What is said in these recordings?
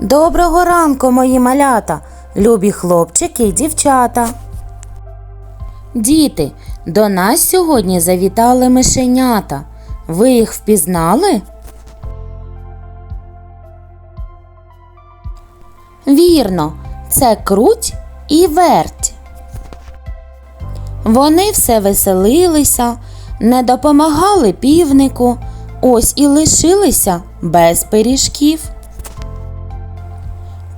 Доброго ранку, мої малята, любі хлопчики і дівчата. Діти, до нас сьогодні завітали мишенята. Ви їх впізнали? Вірно, це круть і верть. Вони все веселилися, не допомагали півнику, ось і лишилися без пиріжків.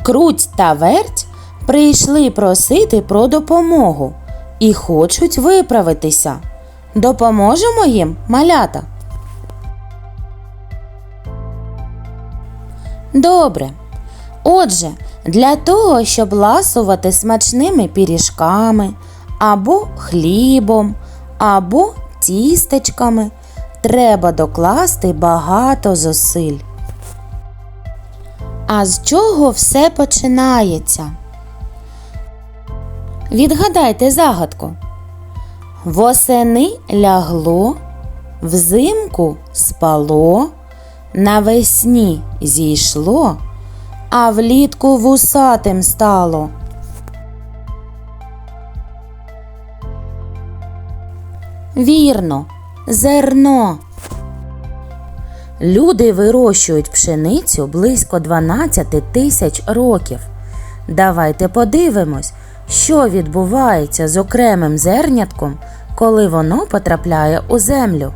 Круть та верть прийшли просити про допомогу і хочуть виправитися. Допоможемо їм, малята. Добре. Отже, для того, щоб ласувати смачними пиріжками або хлібом, або тістечками, треба докласти багато зусиль. А з чого все починається? Відгадайте загадку. Восени лягло, взимку спало, навесні зійшло, а влітку вусатим стало. Вірно, зерно. Люди вирощують пшеницю близько 12 тисяч років. Давайте подивимось, що відбувається з окремим зернятком, коли воно потрапляє у землю.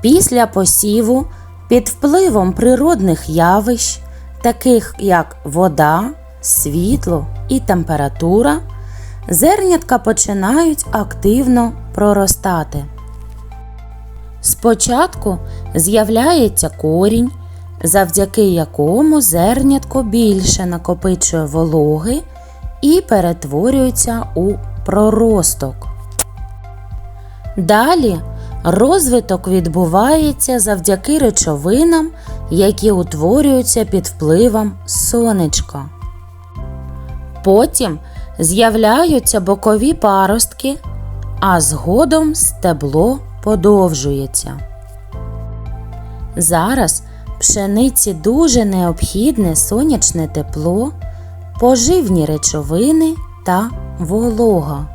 Після посіву під впливом природних явищ, таких як вода, світло і температура, зернятка починають активно проростати. Спочатку з'являється корінь, завдяки якому зернятко більше накопичує вологи і перетворюється у проросток. Далі розвиток відбувається завдяки речовинам, які утворюються під впливом сонечка. Потім з'являються бокові паростки, а згодом стебло подовжується. Зараз пшениці дуже необхідне сонячне тепло, поживні речовини та волога.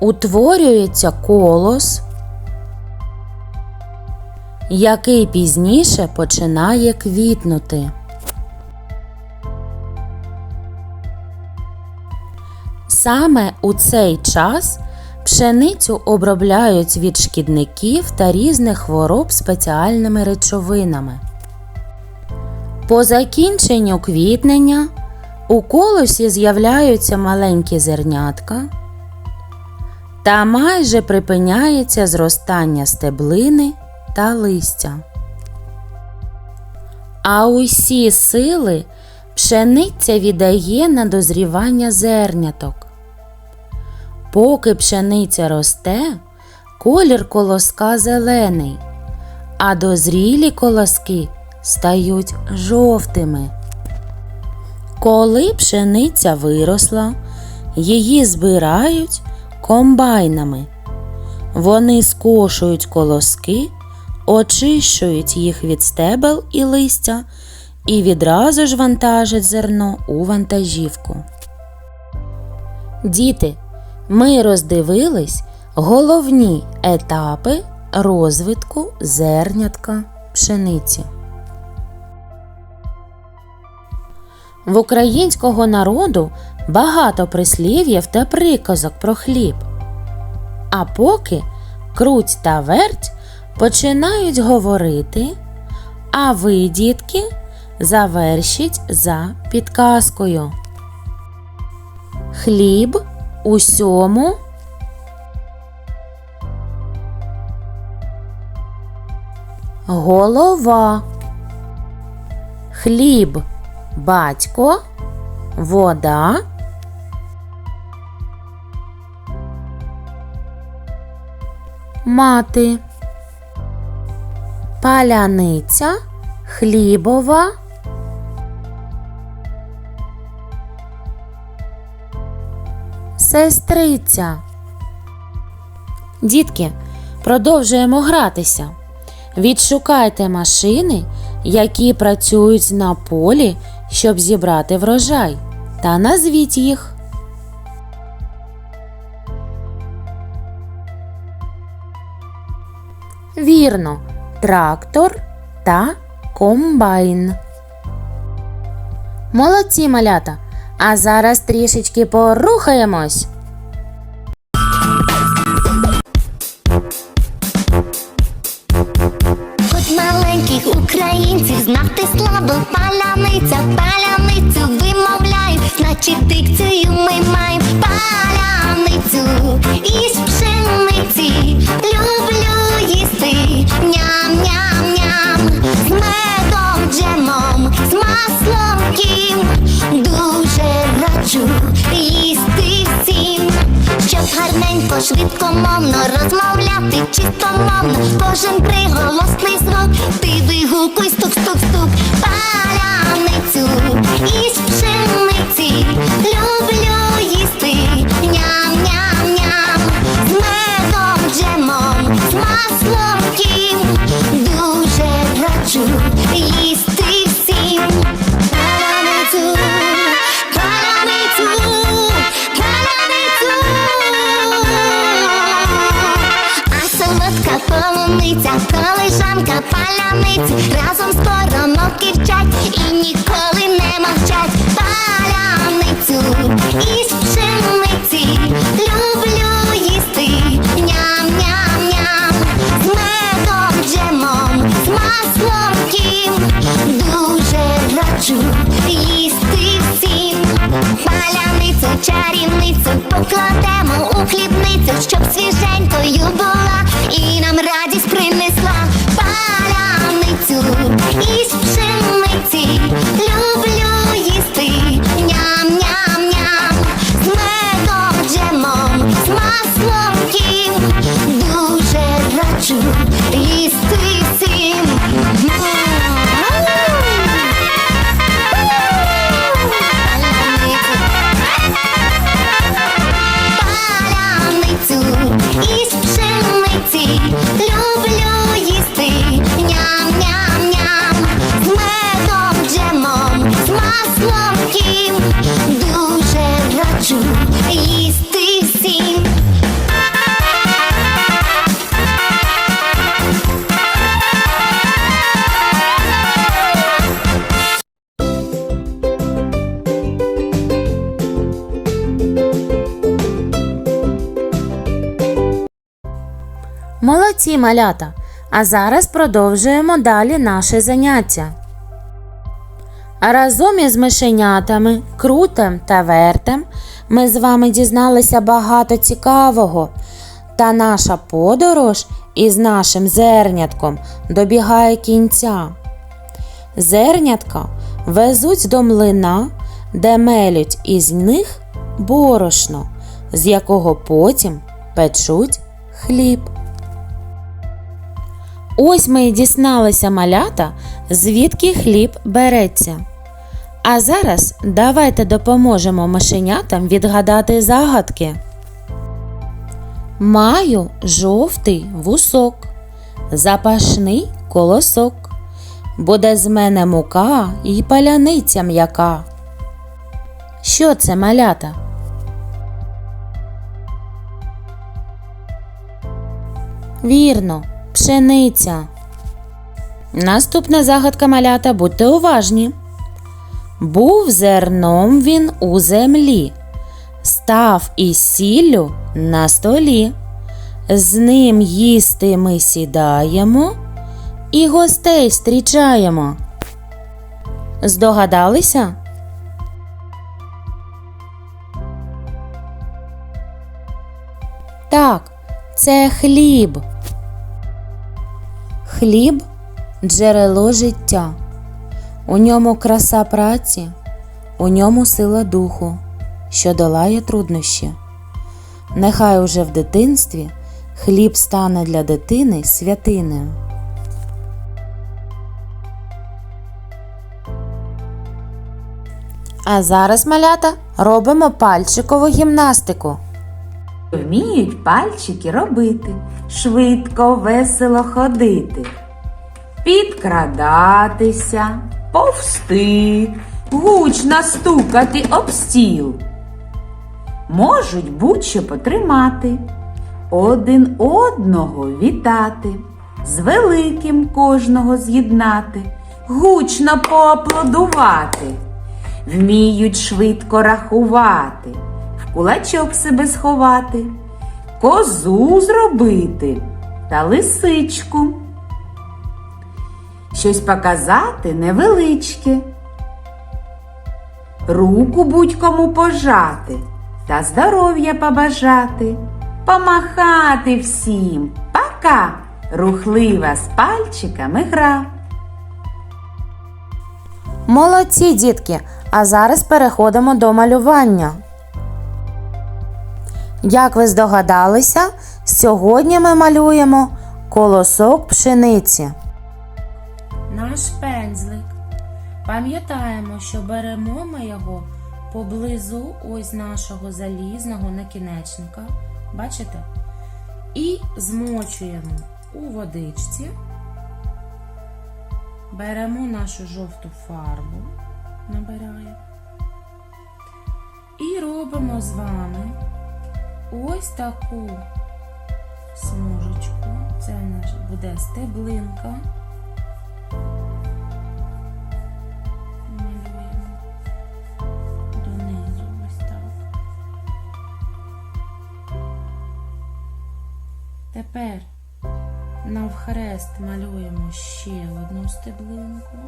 Утворюється колос, який пізніше починає квітнути. Саме у цей час пшеницю обробляють від шкідників та різних хвороб спеціальними речовинами. По закінченню квітнення у колосі з'являються маленькі зернятка та майже припиняється зростання стеблини та листя. А усі сили пшениця віддає на дозрівання зерняток. Поки пшениця росте, колір колоска зелений, а дозрілі колоски стають жовтими. Коли пшениця виросла, її збирають комбайнами. Вони скошують колоски, очищують їх від стебел і листя і відразу ж вантажать зерно у вантажівку. Діти, ми роздивились головні етапи розвитку зернятка пшениці. В українського народу багато прислів'їв та приказок про хліб. А поки круть та верть починають говорити, а ви, дітки, завершіть за підказкою. Хліб усьому. Голова. Хліб батько, вода. Мати. Паляниця, хлібова. Сестриця. Дітки, продовжуємо гратися. Відшукайте машини, які працюють на полі, щоб зібрати врожай. Та назвіть їх. Вірно, трактор та комбайн. Молодці малята. А зараз трішечки порухаємось. Хоч маленьких українців знати слабо паляниця, паляницю вимовляють, значить дикцію ми маємо паляницю із пшениці. Люблю швидкомовно розмовляти чистомовно, кожен приголосний звук, ти вигукуй стук-стук-стук, паляницю із пшениці, люблю Молодці малята. А зараз продовжуємо далі наше заняття. Разом із мишенятами, крутем та вертем ми з вами дізналися багато цікавого. Та наша подорож із нашим зернятком добігає кінця. Зернятка везуть до млина, де мелють із них борошно, з якого потім печуть хліб. Ось ми і дізналися малята, звідки хліб береться. А зараз давайте допоможемо мишенятам відгадати загадки. Маю жовтий вусок, запашний колосок. Буде з мене мука і паляниця м'яка. Що це малята? Вірно, пшениця. Наступна загадка малята, будьте уважні. Був зерном він у землі, став із сіллю на столі. З ним їсти ми сідаємо і гостей зустрічаємо. Здогадалися? Так, це хліб. Хліб джерело життя. У ньому краса праці, у ньому сила духу, що долає труднощі. Нехай уже в дитинстві хліб стане для дитини святиною. А зараз, малята, робимо пальчикову гімнастику. Вміють пальчики робити, швидко, весело ходити. підкрадатися, повсти, гучно стукати об стіл. Можуть будь-що потримати, один одного вітати, з великим кожного з'єднати, гучно поаплодувати, вміють швидко рахувати, в кулачок себе сховати, козу зробити та лисичку. Щось показати невеличке, руку будь-кому пожати та здоров'я побажати, помахати всім, пока, рухлива з пальчиками гра. Молодці, дітки! А зараз переходимо до малювання. Як ви здогадалися, сьогодні ми малюємо колосок пшениці. Наш пензлик. Пам'ятаємо, що беремо ми його поблизу ось нашого залізного накінечника. Бачите? І змочуємо у водичці. Беремо нашу жовту фарбу, набираємо. І робимо з вами ось таку смужечку. Це в нас буде стеблинка. Тепер навхрест малюємо ще одну стеблинку.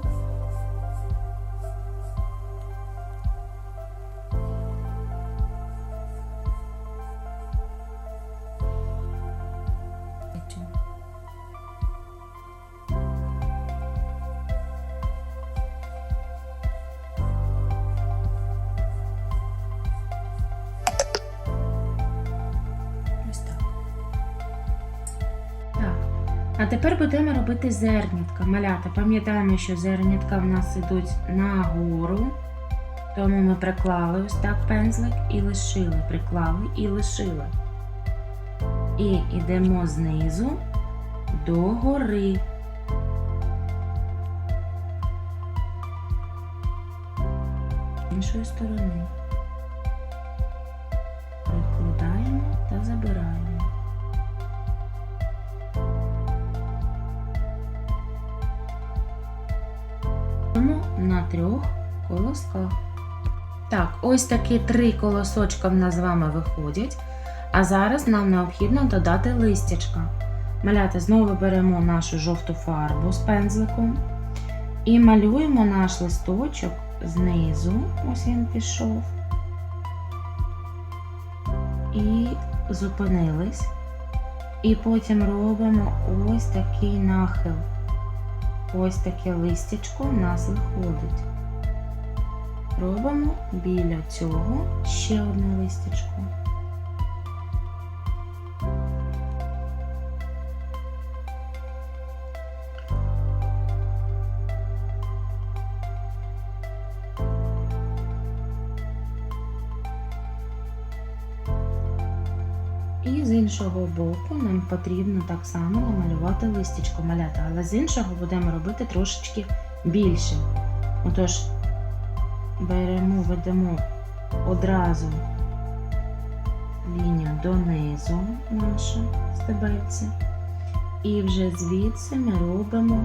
Тепер будемо робити зернятка. Малята, пам'ятаємо, що зернятка в нас йдуть нагору. Тому ми приклали ось так пензлик і лишили. Приклали і лишили. І йдемо знизу до гори. Іншої сторони. Трьох колосках. Так, ось такі три колосочка в нас з вами виходять. А зараз нам необхідно додати листячка. Маляти знову беремо нашу жовту фарбу з пензликом і малюємо наш листочок знизу. Ось він пішов. І зупинились. І потім робимо ось такий нахил. Ось таке листячко в нас виходить. Робимо біля цього ще одне листячко. Іншого боку нам потрібно так само намалювати листячко малята, але з іншого будемо робити трошечки більше. Отож, беремо, ведемо одразу лінію донизу наше стебельце. І вже звідси ми робимо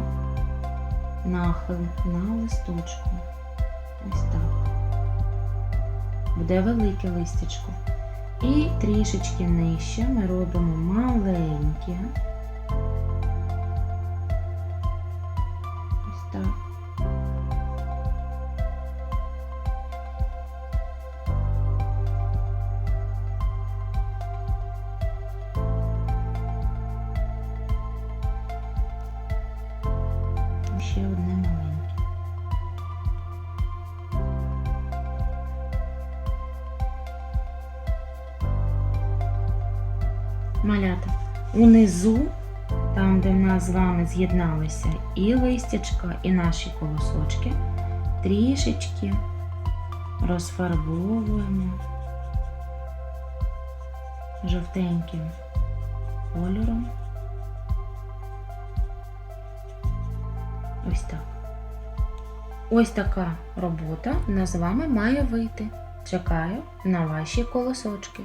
нахил на листочку. Ось так. Буде велике листячко. І трішечки нижче ми робимо маленьке. Ось так. Унизу, там, де в нас з вами з'єдналися і листячка, і наші колосочки, трішечки розфарбовуємо жовтеньким кольором. Ось так. Ось така робота в нас з вами має вийти. Чекаю на ваші колосочки.